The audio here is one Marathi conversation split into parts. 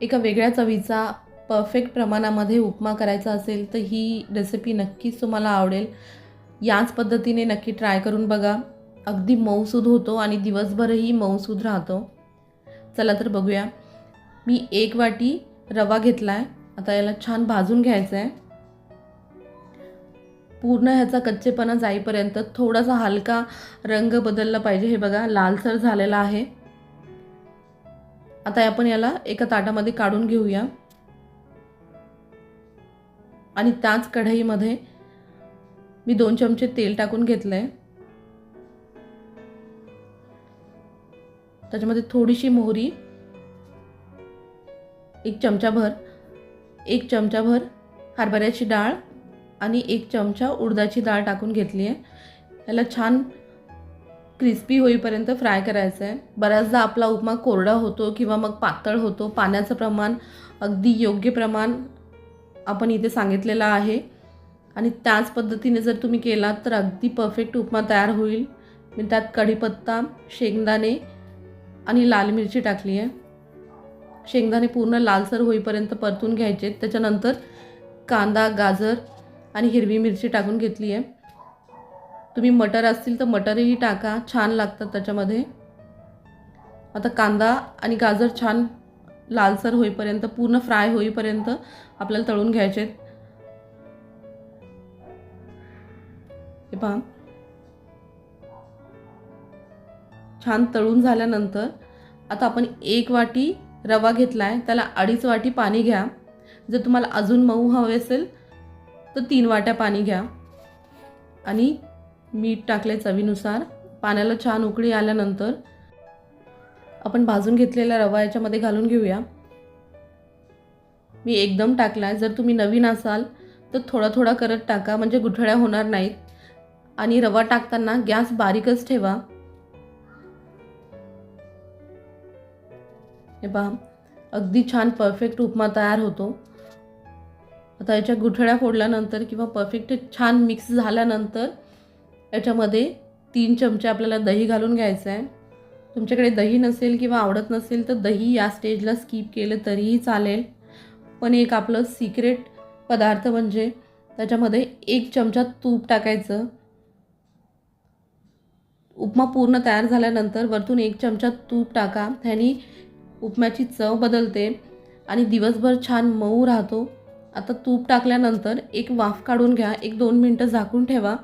एका वेगळ्या चवीचा परफेक्ट प्रमाणामध्ये उपमा करायचा असेल तर ही रेसिपी नक्कीच तुम्हाला आवडेल. याच पद्धतीने नक्की ट्राय करून बघा. अगदी मऊसूद होतो आणि दिवसभरही मऊसूद राहतो. चला तर बघूया. मी एक वाटी रवा घेतला आहे आता याला छान भाजून घ्यायचं आहे पूर्ण ह्याचा कच्चेपणा जाईपर्यंत थोडासा हलका रंग बदलला पाहिजे. हे बघा लालसर झालेला आहे. आता आपण याला एका ताटामध्ये काढून घेऊया. आणि त्याच कढईमध्ये मी दोन चमचे तेल टाकून घेतलं आहे त्याच्यामध्ये थोडीशी मोहरी एक चमचाभर एक चमचाभर हरभऱ्याची डाळ आणि एक चमचा उडदाची डाळ टाकून घेतली आहे याला छान क्रिस्पी होईपर्यंत फ्राय करायचं आहे. बऱ्याचदा आपला उपमा कोरडा होतो किंवा मग पातळ होतो. पाण्याचं प्रमाण अगदी योग्य प्रमाण आपण इथे सांगितलेलं आहे. आणि त्याच पद्धतीने जर तुम्ही केलात तर अगदी परफेक्ट उपमा तयार होईल. मी त्यात कढीपत्ता शेंगदाणे आणि लाल मिरची टाकली आहे. शेंगदाणे पूर्ण लालसर होईपर्यंत परतून घ्यायचे. त्याच्यानंतर कांदा गाजर आणि हिरवी मिरची टाकून घेतली आहे. तुम्ही मटर असतील तर मटरही टाका छान लागतात त्याच्यामध्ये. आता कांदा आणि गाजर छान लालसर होईपर्यंत पूर्ण फ्राय होईपर्यंत आपल्याला तळून घ्यायचे हे पहा. छान तळून झाल्यानंतर आता आपण एक वाटी रवा घेतला आहे त्याला अडीच वाटी पाणी घ्या. जर तुम्हाला अजून मऊ हवे असेल तर तीन वाट्या पाणी घ्या. आणि मीठ टाकले चवीनुसार. पाण्याला छान उकळी आल्यानंतर आपण भाजून घेतलेला रवा याच्यामध्ये घालून घेऊया. मी एकदम टाकला आहे जर तुम्ही नवीन असाल तर थोडा थोडा करत टाका. म्हणजे गुठळ्या होणार नाहीत. आणि रवा टाकताना गॅस बारीकच ठेवा. हे पहा अगदी छान परफेक्ट उपमा तयार होतो. आता याच्या गुठळ्या फोडल्यानंतर किंवा परफेक्ट छान मिक्स झाल्यानंतर याच्यामध्ये तीन चमचे आपल्याला दही घालून घ्यायचं आहे. तुमच्याकडे दही नसेल किंवा आवडत नसेल तर दही या स्टेजला स्किप केलं तरीही चालेल. पण एक आपलं सिक्रेट पदार्थ म्हणजे त्याच्यामध्ये एक चमचा तूप टाकायचं. उपमा पूर्ण तयार झाल्यानंतर वरतून एक चमचा तूप टाका. त्यानी उपम्याची चव बदलते आणि दिवसभर छान मऊ राहतो. आता तूप टाकल्यानंतर एक वाफ काढून घ्या. एक दोन मिनटं झाकून ठेवा.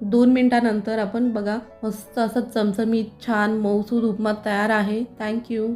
दोन मिनटानंतर आपण बघा मस्त असं चमचमीत छान मऊसूद उपमा तयार आहे. थँक्यू